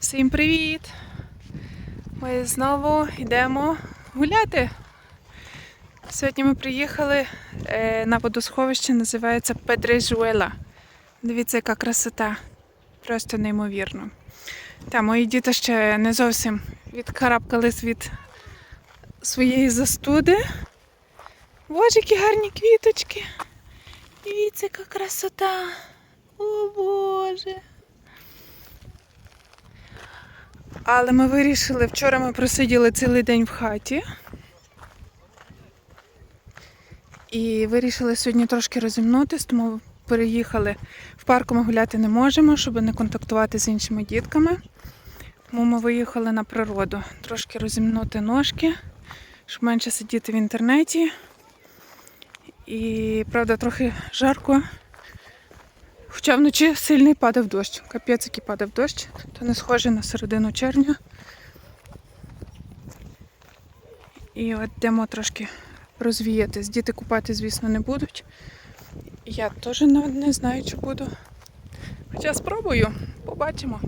Всім привіт! Ми знову йдемо гуляти. Сьогодні ми приїхали е, на водосховище, називається Педрежуела. Дивіться, яка красота. Просто неймовірно. Та мої діти ще не зовсім відкарабкались від своєї застуди. Боже, які гарні квіточки. Дивіться, яка красота. О Боже. Але ми вирішили, вчора ми просиділи цілий день в хаті. І вирішили сьогодні трошки розімнутися, тому переїхали. В парку ми гуляти не можемо, щоб не контактувати з іншими дітками. Тому ми виїхали на природу. Трошки розімнути ножки, щоб менше сидіти в інтернеті. І, правда, трохи жарко. Хоча вночі сильний падав дощ. Капець, який падав дощ, то не схоже на середину червня. І от йдемо трошки розвіятись. Діти купати, звісно, не будуть. Я теж не, знаю, чи буду. Хоча спробую, побачимо.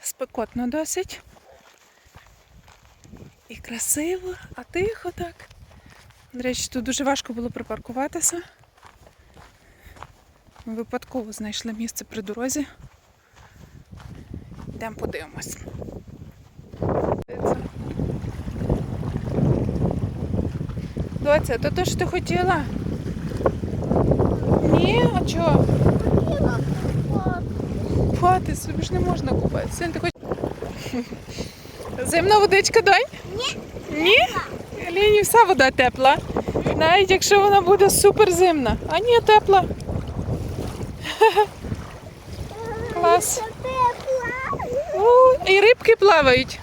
Спекотно досить. І красиво, а тихо так. До речі, тут дуже важко було припаркуватися. Ми випадково знайшли місце при дорозі. Йдемо подивимось. Доця, то те, що ти хотіла? Ні, а чого? Хвати, собі ж не можна купати. Син, ти хоч... Зимна водичка, донь? Ні. Ні? Ліні вся вода тепла. Навіть якщо вона буде супер зимна. А ні, тепла. Клас. У, і рибки плавають.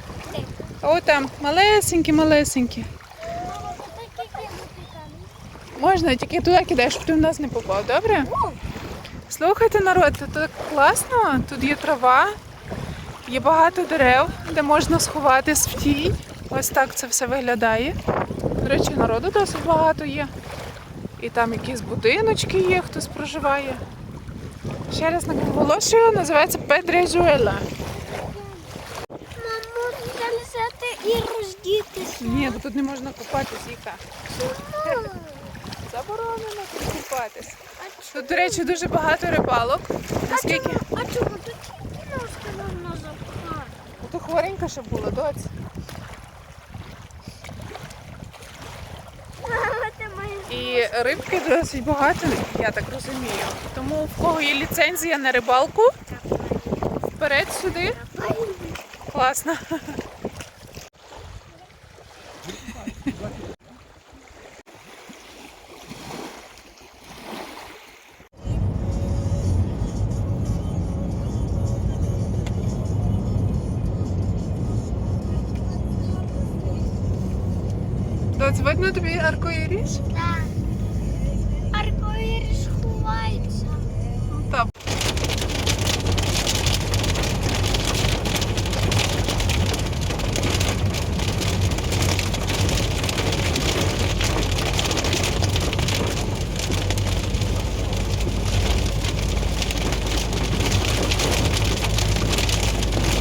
О, там, малесенькі, малесенькі. Можна, тільки туди кидаєш, щоб ти в нас не попав, добре? Слухайте, народ, тут класно, тут є трава, є багато дерев, де можна сховатись в тінь. Ось так це все виглядає. До речі, народу досить багато є. І там якісь будиночки є, хтось проживає. Ще раз наголошую, називається Педрежуела. Мам, можна залізати і роздітися. Ні, бо тут не можна купатись, Віка. Заборонено тут купатись. Тут, до речі, дуже багато рибалок. Наскільки? А чому тут тільки ножки можна запхати? Тут хворенька ще була, доць. Мама, ти маєш Рибки досить багато, я так розумію. Тому в кого є ліцензія на рибалку, вперед сюди. Класно. Видно тобі аркоїріж? Так. Аркоїріж ховається. Ну, Та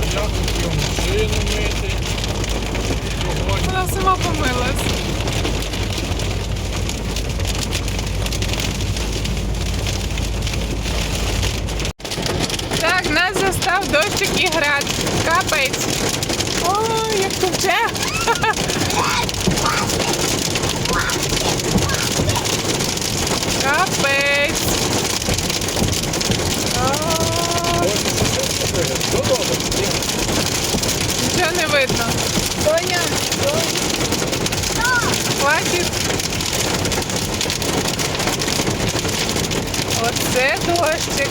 А я хотів машину мити. Вогонь. вона сама помилась. Так, нас застав дощик і град. Капець. Ой, як товче. Капець. Нічого не видно. Соня, хватить. Оце дощик.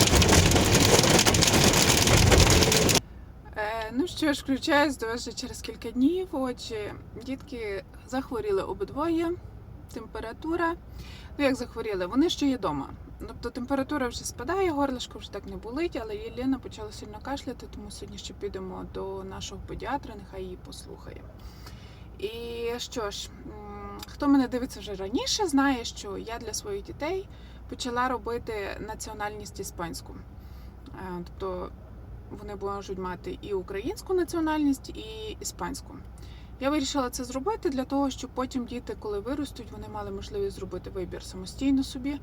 Е, ну що ж, включаюсь до вас через кілька днів. Отже, дітки захворіли обидвоє. Температура. Ну, як захворіли, вони ще є вдома. Тобто температура вже спадає, горлишко вже так не болить, але Єлена почала сильно кашляти, тому сьогодні ще підемо до нашого педіатра, нехай її послухає. І що ж, хто мене дивиться вже раніше, знає, що я для своїх дітей почала робити національність іспанську. Е, Тобто вони можуть мати і українську національність, і іспанську. Я вирішила це зробити для того, щоб потім діти, коли виростуть, вони мали можливість зробити вибір самостійно собі,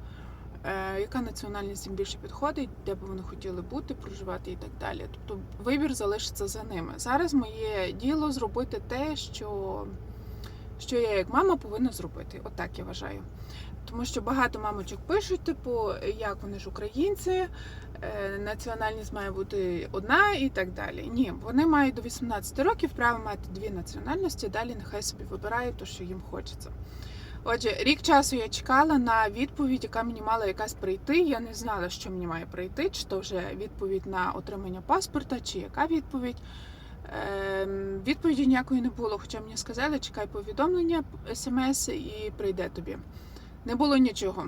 е, яка національність їм більше підходить, де б вони хотіли бути, проживати і так далі. Тобто вибір залишиться за ними. Зараз моє діло зробити те, що, що я як мама повинна зробити. Отак я вважаю. Тому що багато мамочок пишуть, типу, як вони ж українці, е, національність має бути одна і так далі. Ні, вони мають до 18 років право мати дві національності, далі нехай собі вибирають те, що їм хочеться. Отже, рік часу я чекала на відповідь, яка мені мала якась прийти. Я не знала, що мені має прийти, чи то вже відповідь на отримання паспорта, чи яка відповідь. Ем, відповіді ніякої не було, хоча мені сказали, чекай повідомлення, смс і прийде тобі. Не було нічого.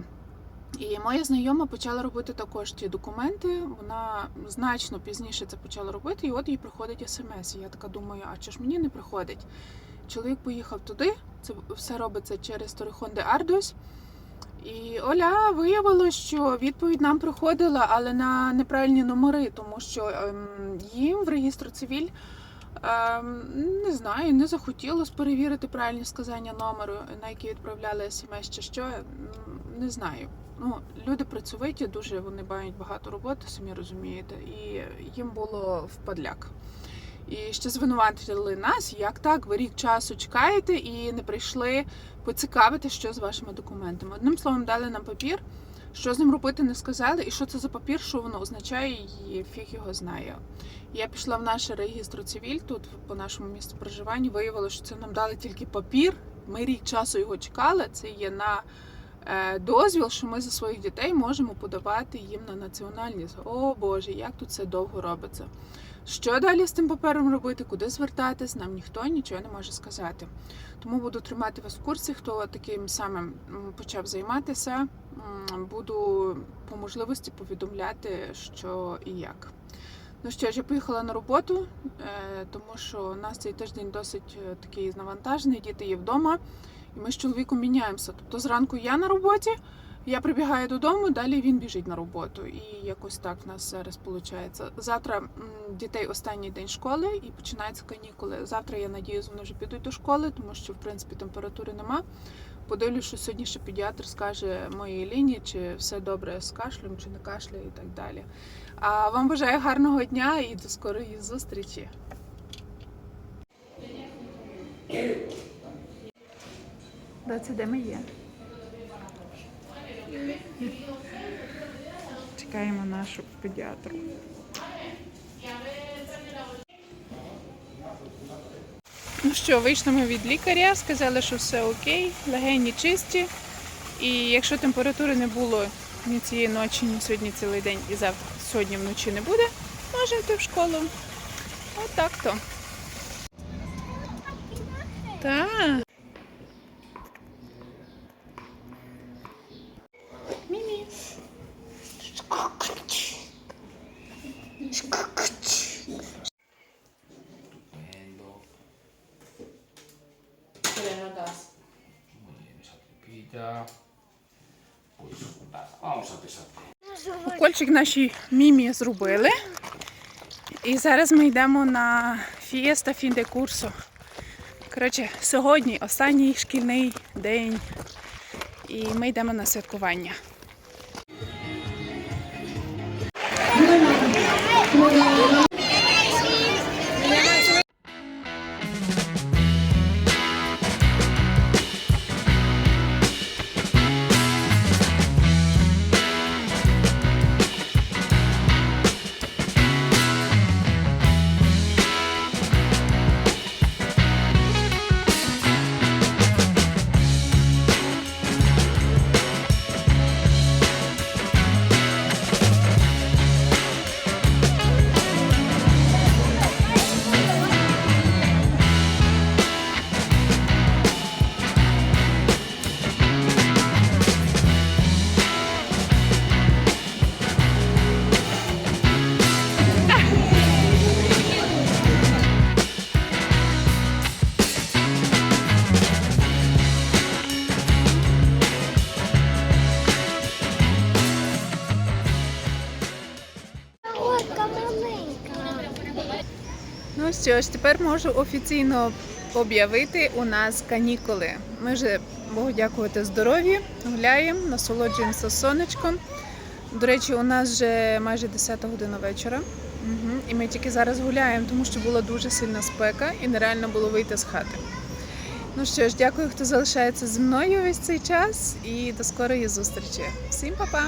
І моя знайома почала робити також ті документи. Вона значно пізніше це почала робити, і от їй приходить смс. Я така думаю, а чи ж мені не приходить? Чоловік поїхав туди, це все робиться через Торихон де Ардус. І Оля виявило, що відповідь нам приходила, але на неправильні номери, тому що ем, їм в реєстру цивіль не знаю, не захотілося перевірити правильні сказання номеру, на який відправляли смс чи що. Не знаю. Ну, люди працьовиті, дуже вони мають багато роботи, самі розумієте, і їм було впадляк. І ще звинуватили нас, як так, ви рік часу чекаєте і не прийшли поцікавити, що з вашими документами. Одним словом, дали нам папір, що з ним робити не сказали, і що це за папір, що воно означає, і фіг його знає. Я пішла в наш реєстр цивіль тут по нашому місту проживання. Виявилося, що це нам дали тільки папір. Ми рік часу його чекали. Це є на е, дозвіл, що ми за своїх дітей можемо подавати їм на національність. О Боже, як тут це довго робиться. Що далі з тим папером робити, куди звертатись, нам ніхто нічого не може сказати. Тому буду тримати вас в курсі, хто таким самим почав займатися. Буду по можливості повідомляти, що і як. Ну що ж, я поїхала на роботу, е, тому що у нас цей тиждень досить е, такий навантажений, діти є вдома, і ми з чоловіком міняємося. Тобто зранку я на роботі, я прибігаю додому, далі він біжить на роботу. І якось так в нас зараз виходить. Завтра дітей останній день школи і починаються канікули. Завтра я надіюсь, вони вже підуть до школи, тому що в принципі температури нема. Подивлюсь, що сьогодні ще педіатр скаже моїй лінії, чи все добре з кашлем, чи не кашляє і так далі. А вам бажаю гарного дня і до скорої зустрічі. Це де ми є? Чекаємо нашу педіатру. Ну що, вийшли ми від лікаря, сказали, що все окей, легені чисті. І якщо температури не було ні цієї ночі, ні сьогодні цілий день і завтра сьогодні вночі не буде, може йти в школу. Отак то. Так. Укольчик нашій мімі зробили. І зараз ми йдемо на фієста фінде курсу. Коротше, сьогодні останній шкільний день. І ми йдемо на святкування. Що ж, тепер можу офіційно об'явити у нас канікули. Ми вже Богу дякувати здорові, гуляємо, насолоджуємося сонечком. До речі, у нас вже майже 10 година вечора. Угу. І ми тільки зараз гуляємо, тому що була дуже сильна спека і нереально було вийти з хати. Ну що ж, дякую, хто залишається зі мною весь цей час, і до скорої зустрічі. Всім па-па!